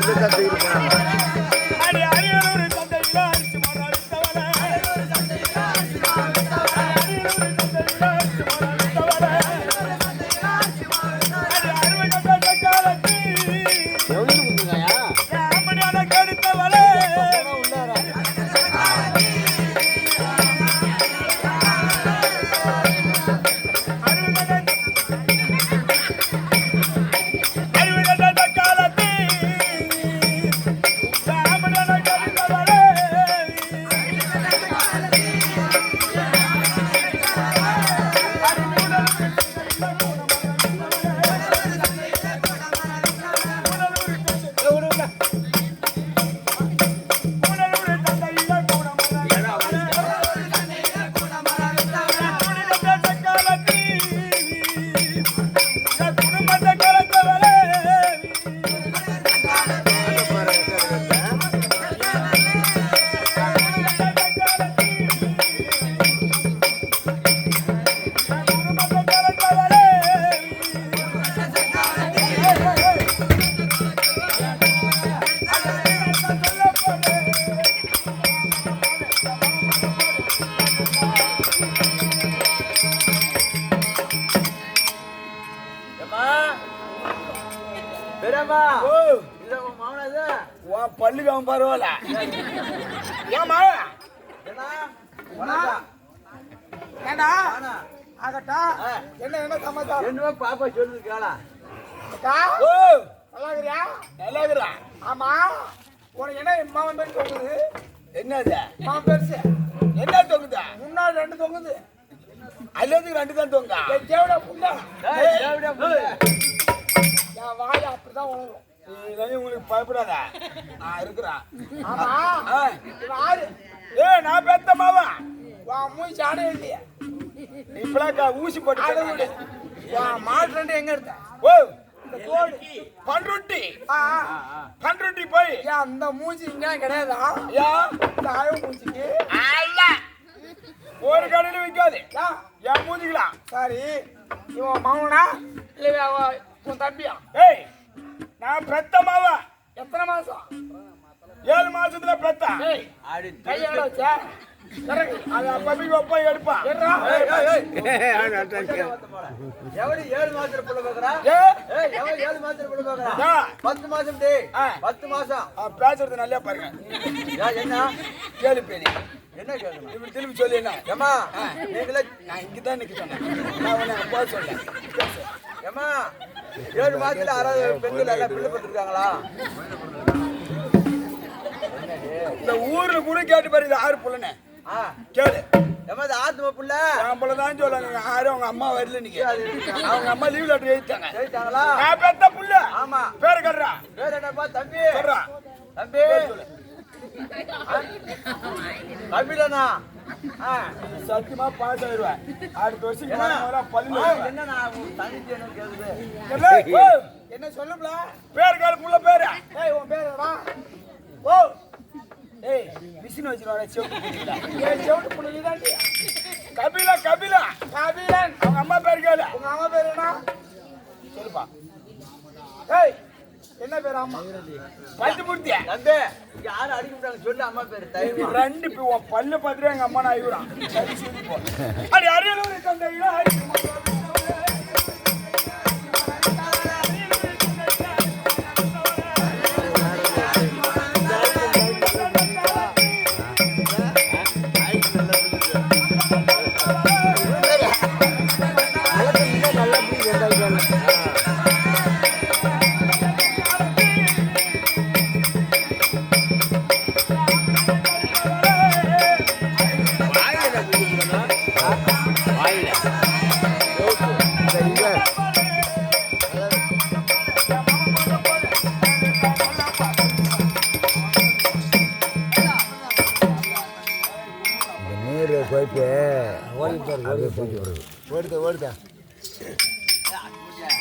verdadeiro para. பல்லுக்கு அவன் பரவாயில்ல. என்ன வணக்கம் ஏண்டா? ஆகட்டா. என்ன என்ன சமாச்சாரம் என்னவோ பாப்பா சொல்லுது கேளா அக்கா, ஓ. நல்லா இருக்கிறியா நல்லா இருக்கிறா ஆமா. உனக்கு என்ன மாமன் பேர் தொங்குது? என்னது? மாமன் பெருசு என்ன தொங்குதா? முன்னாடி ரெண்டு தொங்குது. அல்லது ரெண்டு தான் தொங்க? தேவடா புண்டா. புள்ள. என் வாய் அப்படிதான் நீ உங்களுக்கு பயப்படாத. நான் இருக்கிறேன் ஆமா. ஏ நான் பெத்த மாவா உன் மூச்சு ஆடே இல்லையா. இப்பெல்லாம் ஊசி போட்டு ஆட விடு. உன் மாட்டு எங்க எடுத்த? ஓ. ஆ, பண்ருட்டி போய். அந்த மூச்சு இங்க கிடையாதா? இந்த ஆய மூச்சுக்கு அல்ல. ஒரு கடையில விற்காது என் மூஞ்சிக்கலாம் சரி. இவன் மாமனா இல்லை உன் தம்பியா? ஏய் நான் பெத்த மாவா. எத்தனை மாசம்? ஏழு மாசத்துல ஆடி கையால வச்சா? அது அப்பப்பைக்கு ஒப்பா எடுப்பான் ஏறா ஏய், ஏய், ஏய். எவடி ஏழு மாசத்துல புள்ள பாக்குறா? எவன் ஏழு மாசத்துல புள்ள பாக்குறா? பத்து மாசம் டேய் ஆ. பத்து மாசம். பேசுறது நல்லா பாருங்க. என்ன? கேளு பேணி என்ன கேட்கணும் இப்படி திரும்பி சொல்லி என்ன? ஏமா நீங்களே நான் இங்க தான் நிக்க சொன்னேன் நான் உன்னை போக. ஏமா ஏழு மாசத்துல யாராவது பெண்கள் எல்லாம் பிள்ளை பெற்றிருக்காங்களா இந்த ஊர்ல கூட கேட்டு பாரு இது ஆறு புள்ளனே. கேளு. ஏமா இது ஆத்ம புள்ள? என் புள்ள தான் சொல்லுங்க யாரும் அவங்க அம்மா வரல நீங்க அவங்க அம்மா லீவ் லெட்டர் எழுதிட்டாங்க. ஜெயிச்சாங்களா நான் பெத்த புள்ள. ஆமா. பேரு கட்டுறா. பேர் என்னப்பா தம்பி. சொல்றா தம்பி. தம்பிடனா? சத்தியமா பாஸ் ஆயிடுவேன். அடுத்த வருஷம் என்ன? என்ன சொல்லுப்ல பேர் கால புள்ள பேரு. ஏய் உன் பேர் என்னடா ஓ. ஏய் மிஷின் செவப்பு தெரியுங்களா ஏய் செவிட்டு புள்ளி தாண்டி கபிலா கபிலா. கபிலன். அவங்க அம்மா பேர் கேளு. உங்க அம்மா பேர் என்ன? சொல்லுப்பா. ஏய் என்ன பேர் அம்மா? பஞ்சமூர்த்தி தம்பி இங்க யாரும் அடிக்க முடியாது சொல்லு அம்மா பேரு தைரியமா ரெண்டு உன் பல்லு பார்த்துட்டு எங்க அம்மா நான் போ. அடி அரியலூர் தந்தையா போயிட்டு ஓடி போகிறது ஓடி போயிட்டு வருது. ஓடுதா ஓடுதா